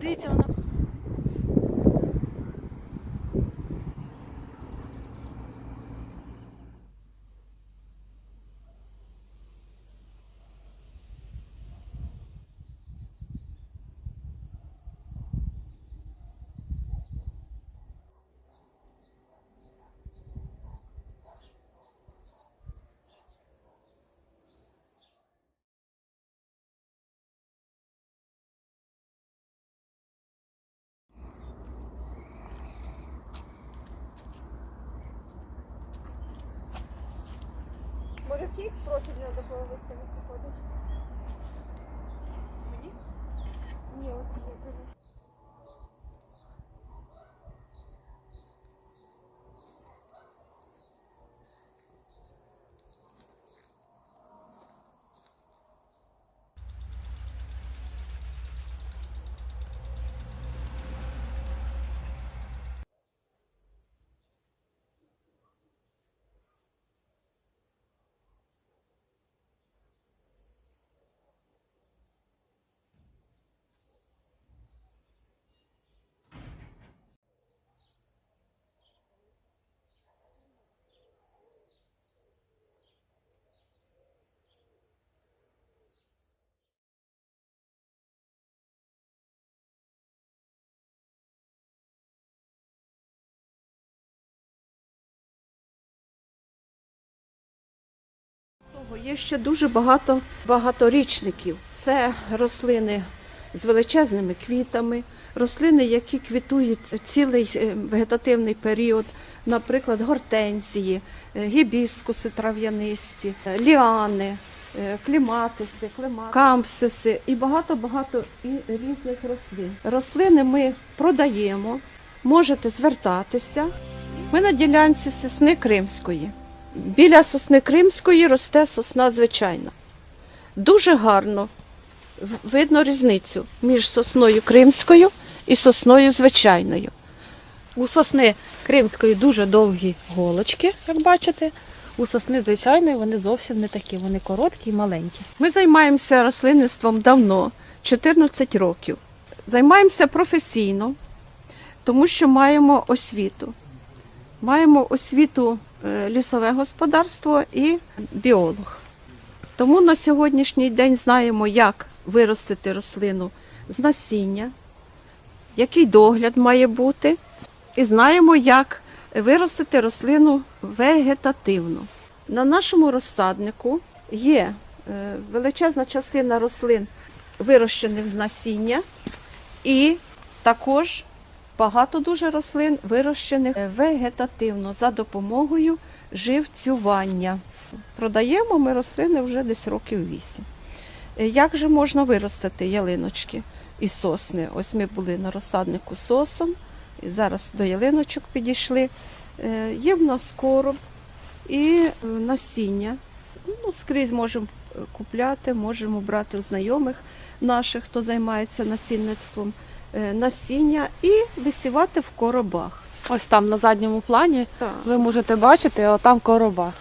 Подивіться, вона. Тій профіль треба було виставити ходить? Мені? Ні, оці я Є ще дуже багато багаторічників. Це рослини з величезними квітами, рослини, які квітують цілий е, вегетативний період, наприклад, гортензії, е, гібіскуси трав'янисті, е, ліани, кліматиси, кампсиси і багато-багато різних рослин. Рослини ми продаємо, можете звертатися. Ми на ділянці сосни Кримської. Біля сосни Кримської росте сосна звичайна. Дуже гарно видно різницю між сосною кримською і сосною звичайною. У сосни кримської дуже довгі голочки, як бачите. У сосни звичайної вони зовсім не такі, вони короткі і маленькі. Ми займаємося рослинництвом давно, 14 років. Займаємося професійно, тому що маємо освіту. Маємо освіту лісове господарство і біолог. Тому на сьогоднішній день знаємо, як виростити рослину з насіння, який догляд має бути, і знаємо, як виростити рослину вегетативно. На нашому розсаднику є е, величезна частина рослин, вирощених з насіння, і також багато дуже рослин, вирощених е, вегетативно за допомогою живцювання. Продаємо ми рослини вже десь років вісім. Е, Як же можна виростити ялиночки і сосни? Ось ми були на розсаднику сосом, і зараз до ялиночок підійшли. Е, Є в нас короб і насіння. Ну, скрізь можемо купляти, можемо брати у знайомих наших, хто займається насінництвом, насіння і висівати в коробах. Ось там на задньому плані Так. ви можете бачити, отам короба.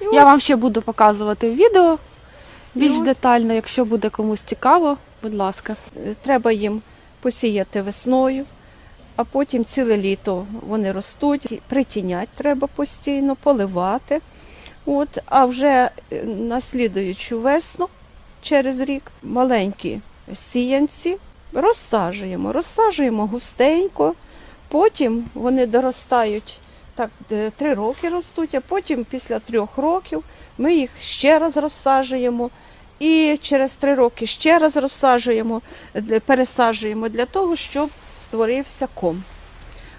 І Я ось вам ще буду показувати відео більш ось- детально, якщо буде комусь цікаво, будь ласка. е, треба їм посіяти весною, а потім ціле літо вони ростуть, притінять треба постійно, поливати. От, а вже е, на слідуючу весну, через рік, маленькі сіянці розсаджуємо. Розсаджуємо густенько, потім вони доростають, так, е, три роки ростуть, а потім після трьох років ми їх ще раз розсаджуємо. І через три роки ще раз розсаджуємо, пересаджуємо для того, щоб створився ком.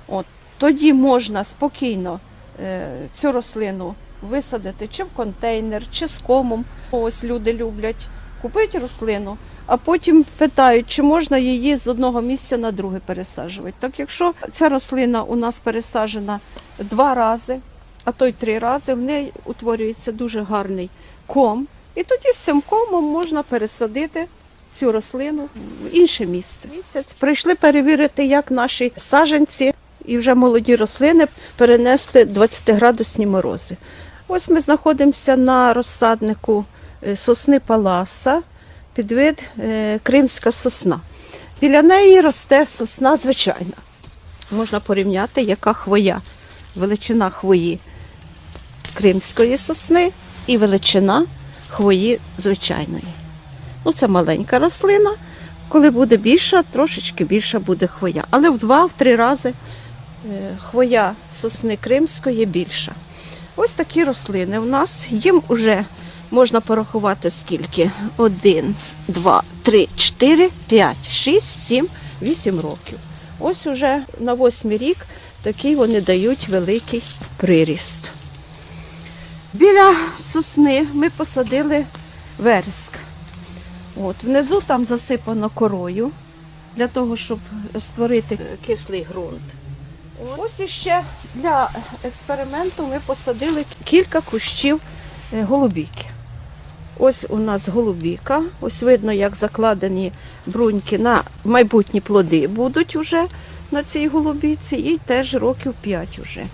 От, тоді можна спокійно е, цю рослину висадити чи в контейнер, чи з комом. Ось люди люблять купити рослину, а потім питають, чи можна її з одного місця на друге пересаджувати. Так якщо ця рослина у нас пересаджена два рази, а то й три рази, в неї утворюється дуже гарний ком. І тоді з цим комом можна пересадити цю рослину в інше місце. Місяць прийшли перевірити, як наші саджанці і вже молоді рослини перенести 20-градусні морози. Ось ми знаходимося на розсаднику е, сосни Паласа, підвид е, Кримська сосна. Біля неї росте сосна звичайна. Можна порівняти, яка хвоя, величина хвої кримської сосни і величина хвої звичайної. Ну, це маленька рослина. Коли буде більша, трошечки більша буде хвоя. Але в два-три рази е, хвоя сосни кримської більша. Ось такі рослини у нас. Їм вже можна порахувати скільки? Один, два, три, чотири, п'ять, шість, сім, вісім років. Ось уже на восьмий рік такий вони дають великий приріст. Біля сосни ми посадили вереск. От, внизу там засипано корою для того, щоб створити кислий ґрунт. Ось іще для експерименту ми посадили кілька кущів е, голубіки. Ось у нас голубіка. Ось видно, як закладені бруньки на майбутні плоди будуть уже на цій голубіці, і теж років 5 вже.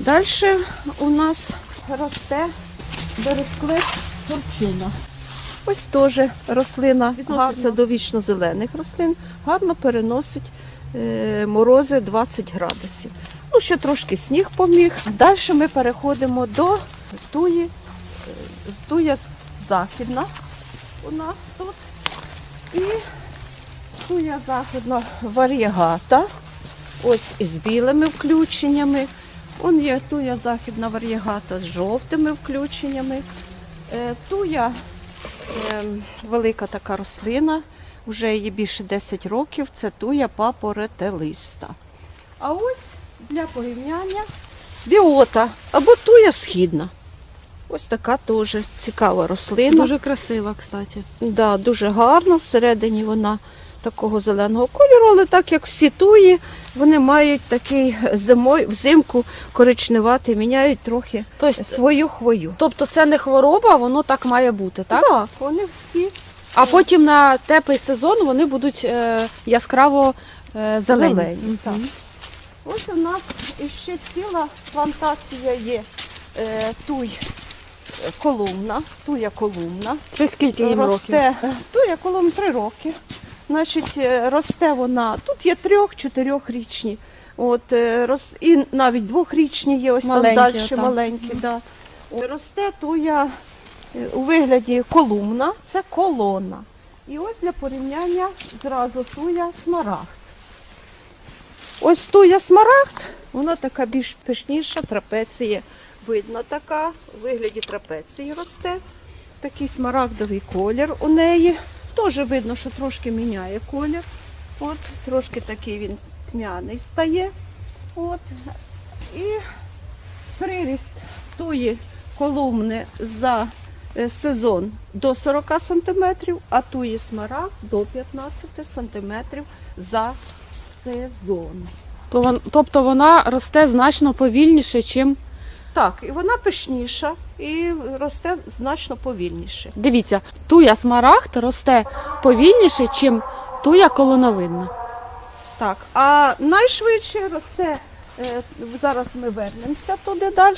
Далі у нас росте бересклет форчуна. Ось теж рослина відноситься до вічно-зелених рослин, гарно переносить е, морози 20 градусів. Ну, ще трошки сніг поміг. Далі ми переходимо до туї, е, туя західна у нас тут. І туя західна варієгата. Ось із білими включеннями. Он є туя західна варієгата з жовтими включеннями. Е, Туя ем, велика така рослина, вже їй більше 10 років, це туя папоротелиста. А ось для порівняння біота або туя східна. Ось така теж цікава рослина. Дуже красива, кстати. Да, дуже гарно. Всередині вона такого зеленого кольору, але так як всі туї, вони мають такий зимою, взимку коричневатий, міняють трохи Тобто, свою хвою. тобто це не хвороба, воно так має бути, так? Так, вони всі А потім на теплий сезон вони будуть е, яскраво е, зелені. Зелені, так. Ось у нас ще ціла плантація є е, туй колумна, туя колумна. Це скільки їм років? туя колумна три роки. Значить, е, росте вона, тут є трьох-чотирьохрічні. От, е, рос, і навіть двохрічні є, ось Маленькі, там далі маленькі. Да. Росте туя е, у вигляді колумна, це колона. І ось для порівняння зразу туя смарагд. Ось туя смарагд, вона така більш пишніша, трапеція видно така, у вигляді трапеції росте. Такий смарагдовий колір у неї. Теж видно, що трошки міняє колір. От, трошки такий він тьмяний стає. От. І приріст туї колумни за е, сезон до 40 см, а туї смарагд до 15 см за сезон. Тобто вона росте значно повільніше, чим Так, і вона пишніша і росте значно повільніше. дивіться, туя смарагд росте повільніше, чим туя колоновидна. Так, а найшвидше росте, е, зараз ми вернемося туди далі.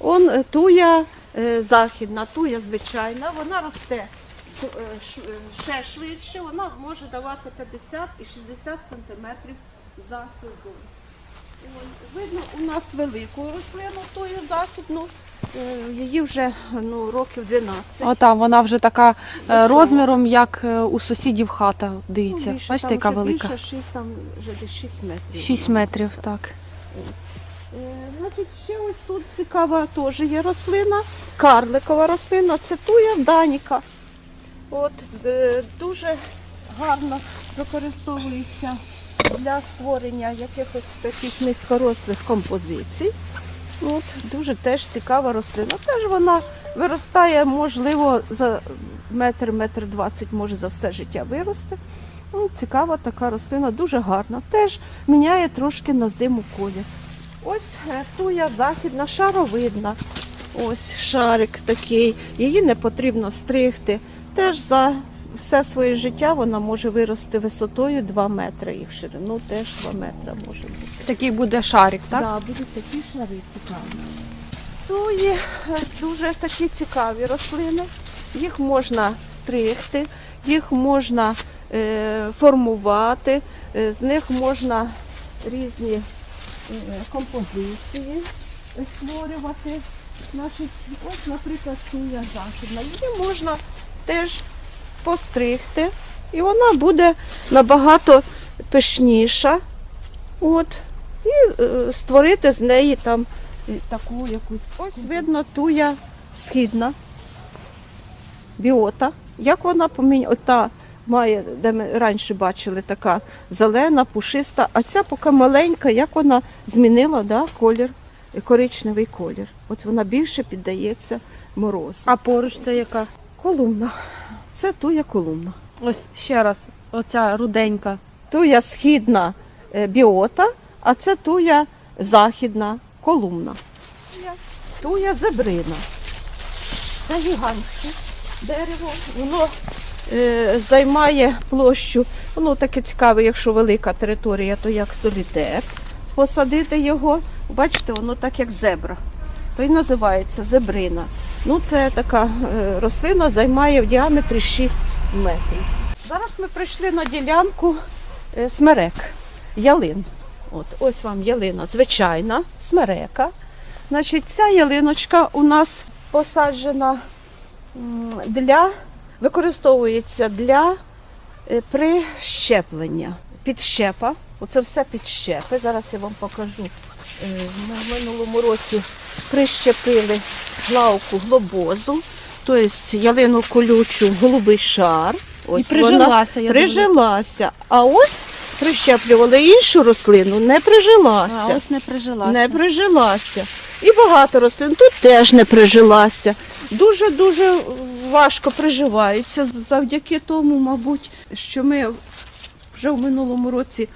Он е, туя е, західна, туя звичайна, вона росте ще швидше, вона може давати 50 і 60 сантиметрів за сезон. Видно, у нас велику рослину тую західну, е, її вже ну, років 12. О, там вона вже така е, Висока. розміром, як е, у сусідів хата. Ну, більше, бачите, яка велика. Більше, 6, там вже десь 6 метрів. 6 метрів, так. Значить, ще ось тут цікава теж є рослина, карликова рослина, це туя даніка. От, дуже гарно використовується для створення якихось таких низькорослих композицій. От, дуже теж цікава рослина. Теж вона виростає, можливо, за метр, метр двадцять, може за все життя виросте. Ну, цікава така рослина, дуже гарна. Теж міняє трошки на зиму колір. Ось е, туя західна шаровидна. Ось шарик такий. Її не потрібно стригти. Теж за все своє життя вона може вирости висотою 2 метри і в ширину теж 2 метри може бути. Такий буде шарик, так? Да, будуть такі шари цікаві. Туї е, дуже такі цікаві рослини. Їх можна стригти, їх можна е, формувати, е, з них можна різні е, композиції створювати. Значить, ось, наприклад, туя західна. Її можна теж постригти, і вона буде набагато пишніша. От, і е, створити з неї там таку якусь. Ось видно туя східна біота. Як вона поміняла? Ота має, де ми раніше бачили, така зелена, пушиста, а ця поки маленька, як вона змінила да, колір, коричневий колір. От вона більше піддається морозу. А поруч це яка? Колумна. Це туя колумна. Ось ще раз, оця руденька. Туя східна е, біота, а це туя західна колумна. Туя зебрина. Це гігантське дерево. Воно е, займає площу. Воно таке цікаве, якщо велика територія, то як солітер. Посадити його, бачите, воно так як зебра. То й називається зебрина. Ну, це така е, рослина, займає в діаметрі 6 метрів. Зараз ми прийшли на ділянку е, смерек, ялин. От, ось вам ялина звичайна, смерека. Значить, ця ялиночка у нас посаджена для, використовується для е, прищеплення. Підщепа. Оце все підщепи. Зараз я вам покажу. Е, в минулому році прищепили главку глобозу, тобто ялину колючу, голубий шар. І Ось прижилася, я прижилася. А ось прищеплювали іншу рослину, не прижилася. А ось не прижилася. Не прижилася. І багато рослин тут теж не прижилася. Дуже-дуже важко приживаються завдяки тому, мабуть, що ми вже в минулому році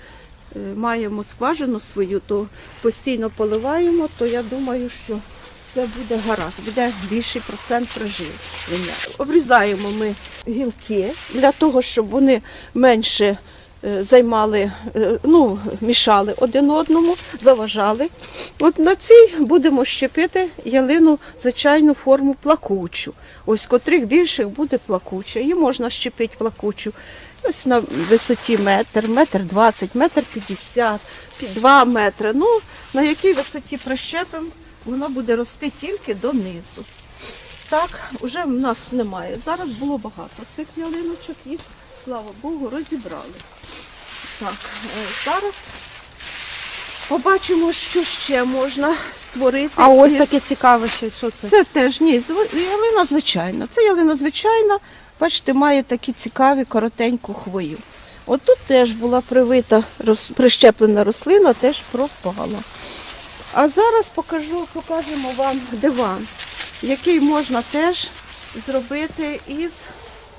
маємо скважину свою, то постійно поливаємо, то я думаю, що все буде гаразд, буде більший процент приживлення. Обрізаємо ми гілки для того, щоб вони менше е, займали, е, ну, мішали один одному, заважали. От на цій будемо щепити ялину звичайну форму плакучу. Ось котрих більших буде плакуча. Її можна щепити плакучу. Ось на висоті метр, метр двадцять, метр п'ятдесят, два метри. Ну, на якій висоті прищепимо, вона буде рости тільки донизу. Так, вже в нас немає. Зараз було багато цих ялиночок, їх, слава Богу, розібрали. Так, е, зараз побачимо, що ще можна створити. А ось таке цікаве що це? Це теж ні, ялина звичайна. Це ялина звичайна, бачите, має такі цікаві коротеньку хвою. От тут теж була привита, роз- прищеплена рослина, теж пропала. А зараз покажу, покажемо вам диван, який можна теж зробити із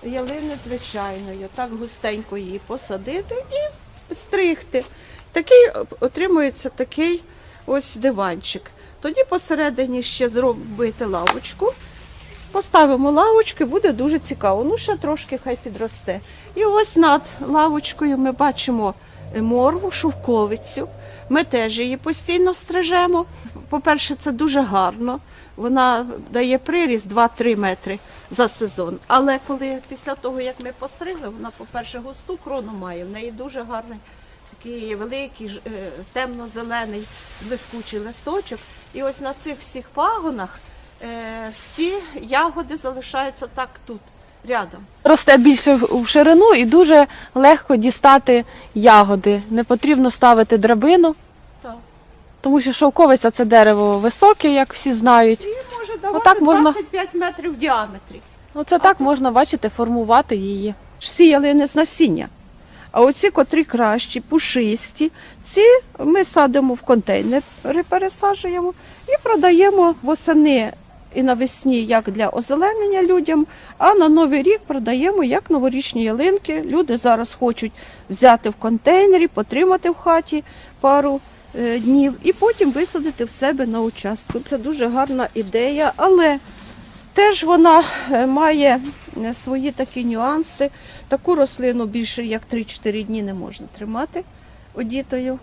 ялини звичайної. Так густенько її посадити і стригти. Такий отримується такий ось диванчик. Тоді посередині ще зробити лавочку. Поставимо лавочку, буде дуже цікаво. Ну, ще трошки хай підросте. І ось над лавочкою ми бачимо е, морву, шовковицю. Ми теж її постійно стрижемо. По-перше, це дуже гарно. Вона дає приріст 2-3 метри за сезон. Але коли після того, як ми постригли, вона, по-перше, густу крону має, в неї дуже гарний такий великий, е, темно-зелений блискучий листочок. І ось на цих всіх пагонах всі ягоди залишаються так тут, рядом. Росте більше в ширину і дуже легко дістати ягоди. Не потрібно ставити драбину, Так. тому що шовковиця це дерево високе, як всі знають. І може давати Отак можна- 25 метрів в діаметрі. Оце так можна бачити, формувати її. Всі ялини з насіння. А оці, котрі кращі, пушисті, ці ми садимо в контейнери, пересаджуємо і продаємо восени і навесні як для озеленення людям, а на Новий рік продаємо як новорічні ялинки. Люди зараз хочуть взяти в контейнері, потримати в хаті пару е, днів і потім висадити в себе на участку. Це дуже гарна ідея, але Теж вона е, має е, свої такі нюанси. Таку рослину більше як 3-4 дні не можна тримати одітою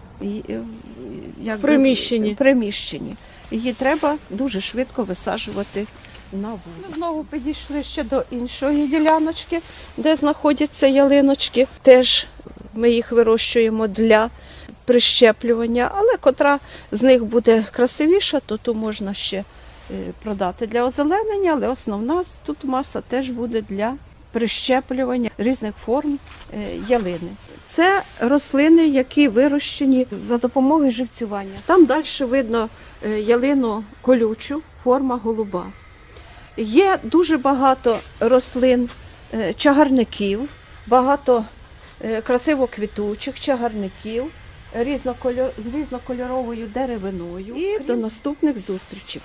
як В приміщенні. в приміщенні. Її треба дуже швидко висаджувати на вулицю. Знову підійшли ще до іншої діляночки, де знаходяться ялиночки. Теж ми їх вирощуємо для прищеплювання, але котра з них буде красивіша, то ту можна ще е, продати для озеленення, але основна тут маса теж буде для прищеплювання різних форм е, ялини. Це рослини, які вирощені за допомогою живцювання. Там далі видно е, ялину колючу, форма голуба. Є дуже багато рослин е, чагарників, багато красиво квітучих чагарників з різнокольоровою деревиною. І до наступних зустрічей.